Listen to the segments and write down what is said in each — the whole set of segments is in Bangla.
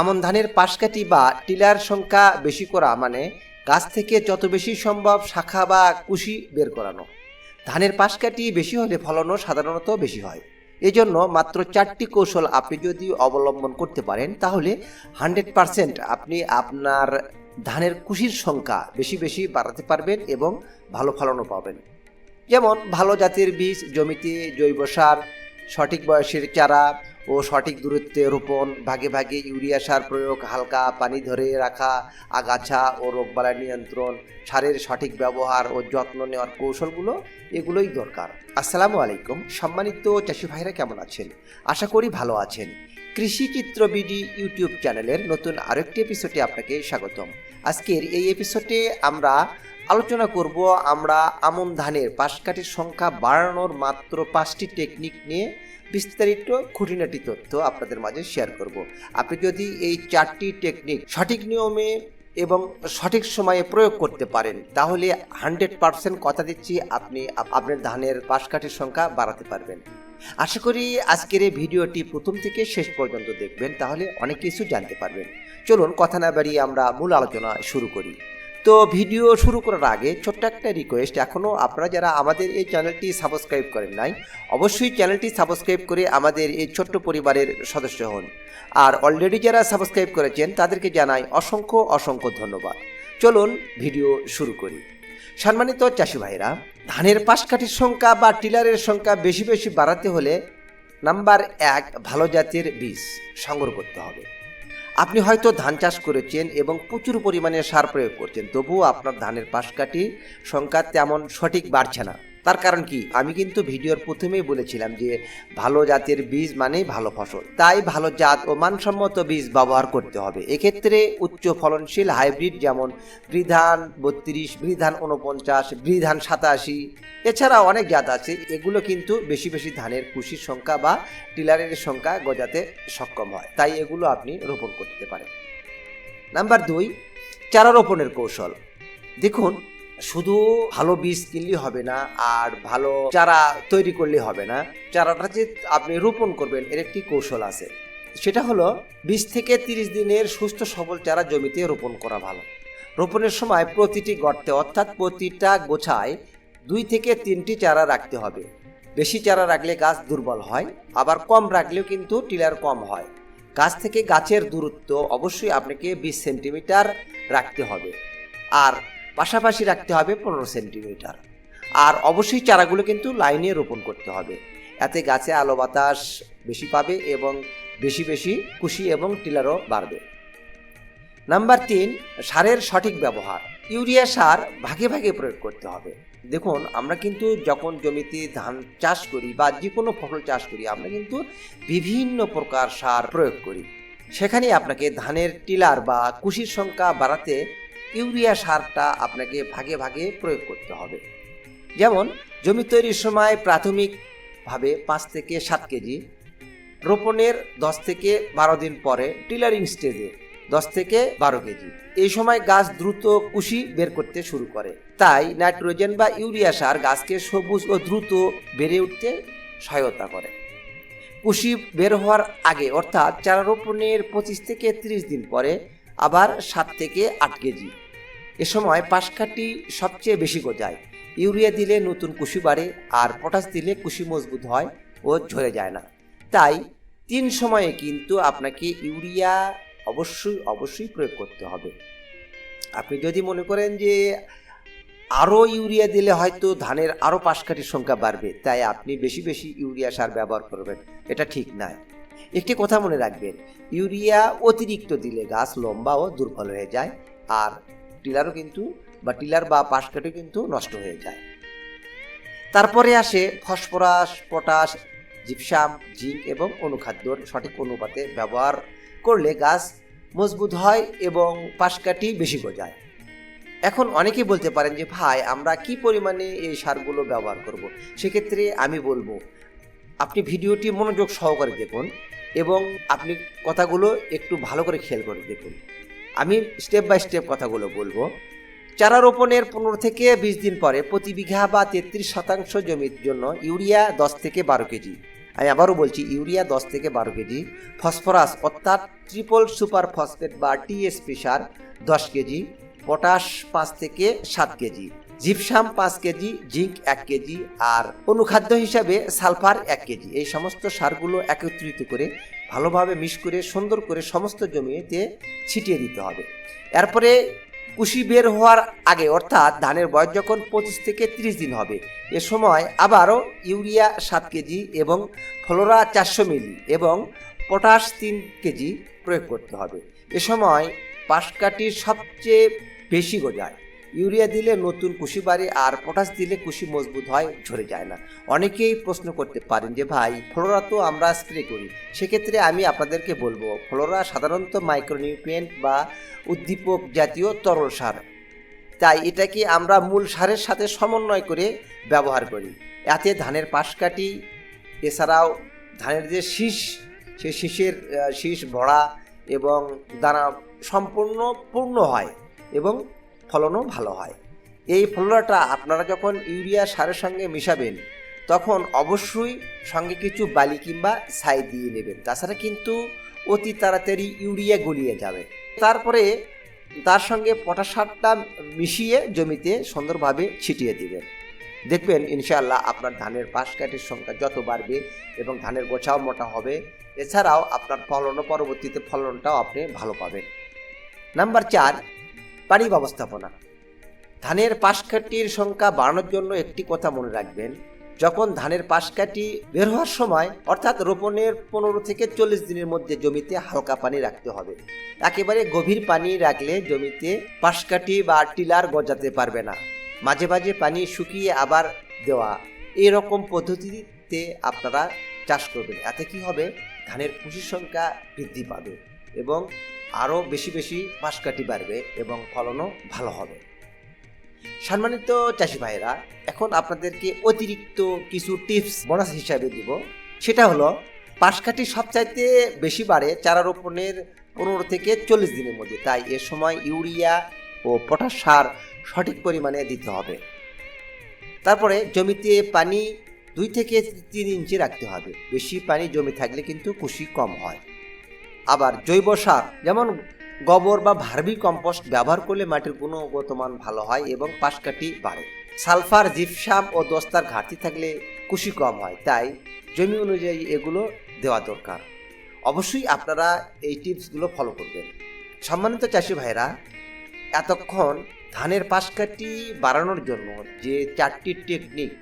আমন ধানের পাশকাঠি বা টিলার সংখ্যা বেশি করা মানে গাছ থেকে যত বেশি সম্ভব শাখা বা কুশি বের করানো। ধানের পাশকাঠি বেশি হলে ফলনও সাধারণত বেশি হয়। এজন্য মাত্র চারটি কৌশল আপনি যদি অবলম্বন করতে পারেন, তাহলে হান্ড্রেড পারসেন্ট আপনি আপনার ধানের কুশির সংখ্যা বেশি বেশি বাড়াতে পারবেন এবং ভালো ফলনও পাবেন। যেমন ভালো জাতের বীজ, জমিতে জৈব সার, সঠিক বয়সের চারা ও সঠিক দূরত্বে রোপণ, ভাগে ভাগে ইউরিয়া সার প্রয়োগ, হালকা পানি ধরে রাখা, আগাছা ও রোগবালাই নিয়ন্ত্রণ, সারের সঠিক ব্যবহার ও যত্ন নেওয়ার কৌশলগুলো এগুলোই দরকার। আসসালামু আলাইকুম। সম্মানিত চাষি ভাইরা কেমন আছেন? আশা করি ভালো আছেন। কৃষি চিত্র বিডি ইউটিউব চ্যানেলের নতুন আরেকটি এপিসোডে আপনাকে স্বাগতম। আজকের এই এপিসোডে আমরা আলোচনা করব আমরা আমন ধানের পাশকাঠির সংখ্যা বাড়ানোর মাত্র পাঁচটি টেকনিক নিয়ে বিস্তারিত খুঁটিনাটি তথ্য আপনাদের মাঝে শেয়ার করব। আপনি যদি এই চারটি টেকনিক সঠিক নিয়মে এবং সঠিক সময়ে প্রয়োগ করতে পারেন, তাহলে হান্ড্রেড পার্সেন্ট কথা দিচ্ছি, আপনি আপনার ধানের পাশকাঠির সংখ্যা বাড়াতে পারবেন। আশা করি আজকের এই ভিডিওটি প্রথম থেকে শেষ পর্যন্ত দেখবেন, তাহলে অনেক কিছু জানতে পারবেন। চলুন, কথা না বাড়িয়ে আমরা মূল আলোচনা শুরু করি। তো ভিডিও শুরু করার আগে ছোট্ট একটা রিকোয়েস্ট এখনও আপনারা যারা আমাদের এই চ্যানেলটি সাবস্ক্রাইব করেন নাই, অবশ্যই চ্যানেলটি সাবস্ক্রাইব করে আমাদের এই ছোট্ট পরিবারের সদস্য হন। আর অলরেডি যারা সাবস্ক্রাইব করেছেন, তাদেরকে জানাই অসংখ্য অসংখ্য ধন্যবাদ। চলুন ভিডিও শুরু করি। সম্মানিত চাষি ভাইরা, ধানের পাশকাঠির সংখ্যা বা টিলারের সংখ্যা বেশি বেশি বাড়াতে হলে নাম্বার এক, ভালো জাতের বীজ সংগ্রহ করতে হবে। আপনি হয়তো ধান চাষ করেছেন এবং প্রচুর পরিমাণে সার প্রয়োগ করছেন, তবুও আপনার ধানের পাশকাঠি সংখ্যা তেমন সঠিক বাড়ছে না। তার কারণ কি? আমি কিন্তু ভিডিওর প্রথমেই বলেছিলাম যে ভালো জাতের বীজ মানেই ভালো ফসল। তাই ভালো জাত ও মানসম্মত বীজ ব্যবহার করতে হবে। এক্ষেত্রে উচ্চ ফলনশীল হাইব্রিড যেমন বৃধান বত্রিশ, বৃধান উনপঞ্চাশ বৃধান সাতাশি এছাড়া অনেক জাত আছে, এগুলো কিন্তু বেশি বেশি ধানের কুশির সংখ্যা বা টিলারের সংখ্যা গজাতে সক্ষম হয়। তাই এগুলো আপনি রোপণ করতে পারেন। নাম্বার দুই, চারা রোপণের কৌশল। দেখুন শুধু ভালো বীজ কিনলে হবে না, আর ভালো চারা তৈরি করলে হবে না। চারাটা যে আপনি রোপণ করবেন, এর একটি কৌশল আছে। সেটা হলো বিশ থেকে তিরিশ দিনের সুস্থ সবল চারা জমিতে রোপণ করা ভালো। রোপণের সময় প্রতিটি গর্তে, অর্থাৎ প্রতিটা গোছায় দুই থেকে তিনটি চারা রাখতে হবে। বেশি চারা রাখলে গাছ দুর্বল হয়, আবার কম রাখলেও কিন্তু টিলার কম হয়। গাছ থেকে গাছের দূরত্ব অবশ্যই আপনাকে বিশ সেন্টিমিটার রাখতে হবে। আর পাশাপাশি রাখতে হবে পনেরো সেন্টিমিটার। আর অবশ্যই চারাগুলো কিন্তু লাইনে রোপণ করতে হবে। এতে গাছে আলো বাতাস বেশি পাবে এবং বেশি বেশি কুশি এবং টিলারও বাড়বে। নাম্বার তিন, সারের সঠিক ব্যবহার। ইউরিয়া সার ভাগে ভাগে প্রয়োগ করতে হবে। দেখুন, আমরা কিন্তু যখন জমিতে ধান চাষ করি বা যে কোনো ফসল চাষ করি, আমরা কিন্তু বিভিন্ন প্রকার সার প্রয়োগ করি। সেখানে আপনাকে ধানের টিলার বা কুশির সংখ্যা বাড়াতে ইউরিয়া সারটা আপনাকে ভাগে ভাগে প্রয়োগ করতে হবে। যেমন, জমি তৈরির সময় প্রাথমিকভাবে পাঁচ থেকে সাত কেজি, রোপণের দশ থেকে বারো দিন পরে টিলারিং স্টেজে দশ থেকে বারো কেজি। এই সময় গাছ দ্রুত কুশি বের করতে শুরু করে। তাই নাইট্রোজেন বা ইউরিয়া সার গাছকে সবুজ ও দ্রুত বেড়ে উঠতে সহায়তা করে। কুশি বের হওয়ার আগে অর্থাৎ চারা রোপণের পঁচিশ থেকে তিরিশ দিন পরে আবার সাত থেকে আট কেজি। এ সময় পাশকাঠি সবচেয়ে বেশি গজায়। ইউরিয়া দিলে নতুন কুশি বাড়ে আর পটাশ দিলে কুশি মজবুত হয় ও ঝরে যায় না। তাই তিন সময়ে কিন্তু আপনাকে ইউরিয়া অবশ্যই অবশ্যই প্রয়োগ করতে হবে। আপনি যদি মনে করেন যে আরও ইউরিয়া দিলে হয়তো ধানের আরও পাশকাঠির সংখ্যা বাড়বে, তাই আপনি বেশি বেশি ইউরিয়া সার ব্যবহার করবেন। এটা ঠিক নয়। একটি কথা মনে রাখবেন, ইউরিয়া অতিরিক্ত দিলে গাছ লম্বা ও দুর্বল হয়ে যায় আর টিলারও কিন্তু বা টিলার বা পাশকাঠও কিন্তু নষ্ট হয়ে যায়। তারপরে আসে ফসফরাস, পটাশ, জিপসাম, জিঙ্ক এবং অনুখাদ্যর সঠিক অনুপাতে ব্যবহার করলে গাছ মজবুত হয় এবং পাশকাঠি বেশি গজায়। এখন অনেকেই বলতে পারেন যে, ভাই, আমরা কি পরিমাণে এই সারগুলো ব্যবহার করব। সেক্ষেত্রে আমি বলব, আপনি ভিডিওটি মনোযোগ সহকারে দেখুন এবং আপনি কথাগুলো একটু ভালো করে খেয়াল করে দেখুন। আমি স্টেপ বাই স্টেপ কথাগুলো বলব। চারা রোপণের পনেরো থেকে বিশ দিন পরে প্রতি বিঘা বা তেত্রিশ শতাংশ জমির জন্য ইউরিয়া দশ থেকে বারো কেজি। আমি আবারও বলছি, ইউরিয়া দশ থেকে বারো কেজি, ফসফরাস অর্থাৎ ট্রিপল সুপার ফসফেট বা টিএসপি সার দশ কেজি পটাশ পাঁচ থেকে সাত কেজি। জিপসাম পাঁচ কেজি, জিঙ্ক এক কেজি আর অনুখাদ্য হিসাবে সালফার এক কেজি। এই সমস্ত সারগুলো একত্রিত করে ভালোভাবে মিশ করে সুন্দর করে সমস্ত জমিতে ছিটিয়ে দিতে হবে। এরপরে কুশি বের হওয়ার আগে, অর্থাৎ ধানের বয়স যখন পঁচিশ থেকে ত্রিশ দিন হবে, এ সময় আবারও ইউরিয়া সাত কেজি এবং ফ্লোরা চারশো মিলি এবং পটাশ তিন কেজি প্রয়োগ করতে হবে। এ সময় পাশকাঠির সবচেয়ে বেশি গজায়। ইউরিয়া দিলে নতুন কুশি বাড়ে আর পটাশ দিলে কুশি মজবুত হয়, ঝরে যায় না। অনেকেই প্রশ্ন করতে পারেন যে, ভাই, ফ্লোরা তো আমরা স্প্রে করি। সেক্ষেত্রে আমি আপনাদেরকে বলব, ফ্লোরা সাধারণত মাইক্রোনিউট্রিয়েন্ট বা উদ্দীপক জাতীয় তরল সার। তাই এটাকে আমরা মূল সারের সাথে সমন্বয় করে ব্যবহার করি। এতে ধানের পাশ কাটি, এছাড়াও ধানের যে শীষ, সেই শীষের শীষ ভরা এবং দানা সম্পূর্ণ পূর্ণ হয় এবং ফলনও ভালো হয়। এই ফলনটা আপনারা যখন ইউরিয়া সারের সঙ্গে মিশাবেন, তখন অবশ্যই সঙ্গে কিছু বালি কিংবা ছাই দিয়ে নেবেন। তাছাড়া কিন্তু অতি তাড়াতাড়ি ইউরিয়া গলিয়ে যাবে। তারপরে তার সঙ্গে পটাশ সারটা মিশিয়ে জমিতে সুন্দরভাবে ছিটিয়ে দিবেন। দেখবেন ইনশাআল্লাহ আপনার ধানের পাশ কাঠির সংখ্যা যত বাড়বে এবং ধানের গোছাও মোটা হবে। এছাড়াও আপনার ফলনও পরবর্তীতে ফলনটাও আপনি ভালো পাবেন। নাম্বার চার পানি ব্যবস্থাপনা। ধানের পাশকাঠির সংখ্যা বাড়ানোর জন্য একটি কথা মনে রাখবেন, যখন ধানের পাশকাঠি বের হওয়ার সময়, অর্থাৎ রোপণের পনেরো থেকে চল্লিশ দিনের মধ্যে জমিতে হালকা পানি রাখতে হবে। একেবারে গভীর পানি রাখলে জমিতে পাশকাঠি বা টিলার গজাতে পারবে না। মাঝে মাঝে পানি শুকিয়ে আবার দেওয়া। এরকম পদ্ধতিতে আপনারা চাষ করবেন। এতে কি হবে? ধানের কুশির সংখ্যা বৃদ্ধি পাবে। এবং আরও বেশি বেশি পাশকাঠি বাড়বে এবং ফলনও ভালো হবে। সম্মানিত চাষি ভাইরা এখন আপনাদেরকে অতিরিক্ত কিছু টিপস, বোনাস হিসাবে দিব। সেটা হলো পাশকাঠি সবচাইতে বেশি বাড়ে চারা রোপণের পনেরো থেকে চল্লিশ দিনের মধ্যে। তাই এ সময় ইউরিয়া ও পটাশ সার সঠিক পরিমাণে দিতে হবে। তারপরে জমিতে পানি দুই থেকে তিন ইঞ্চি রাখতে হবে। বেশি পানি জমি থাকলে কিন্তু কুশি কম হয়। আবার জৈব সার, যেমন গোবর বা ভার্মি কম্পোস্ট ব্যবহার করলে মাটির গুণগত মান ভালো হয় এবং পাশকাঠি বাড়ে। সালফার, জিপসাম ও দস্তার ঘাটতি থাকলে কুশি কম হয়, তাই জমি অনুযায়ী এগুলো দেওয়া দরকার। অবশ্যই আপনারা এই টিপসগুলো ফলো করবেন। সম্মানিত চাষি ভাইরা এতক্ষণ ধানের পাশকাঠি বাড়ানোর জন্য যে চারটি টেকনিক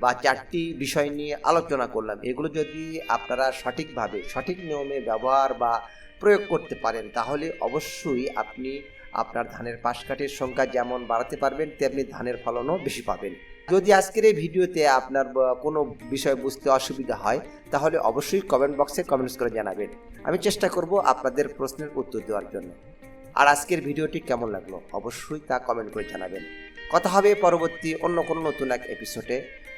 বা চারটি বিষয় নিয়ে আলোচনা করলাম। এগুলো যদি আপনারা সঠিকভাবে, সঠিক নিয়মে ব্যবহার বা প্রয়োগ করতে পারেন, তাহলে অবশ্যই আপনি আপনার ধানের পাশকাঠির সংখ্যা যেমন বাড়াতে পারবেন, তেমনি ধানের ফলনও বেশি পাবেন। যদি আজকের এই ভিডিওতে আপনার কোনো বিষয় বুঝতে অসুবিধা হয়, তাহলে অবশ্যই কমেন্ট বক্সে কমেন্টস করে জানাবেন। আমি চেষ্টা করব আপনাদের প্রশ্নের উত্তর দেওয়ার জন্য। আর আজকের ভিডিওটি কেমন লাগল? অবশ্যই তা কমেন্ট করে জানাবেন। কথা হবে পরবর্তী অন্য কোনো নতুন এক এপিসোডে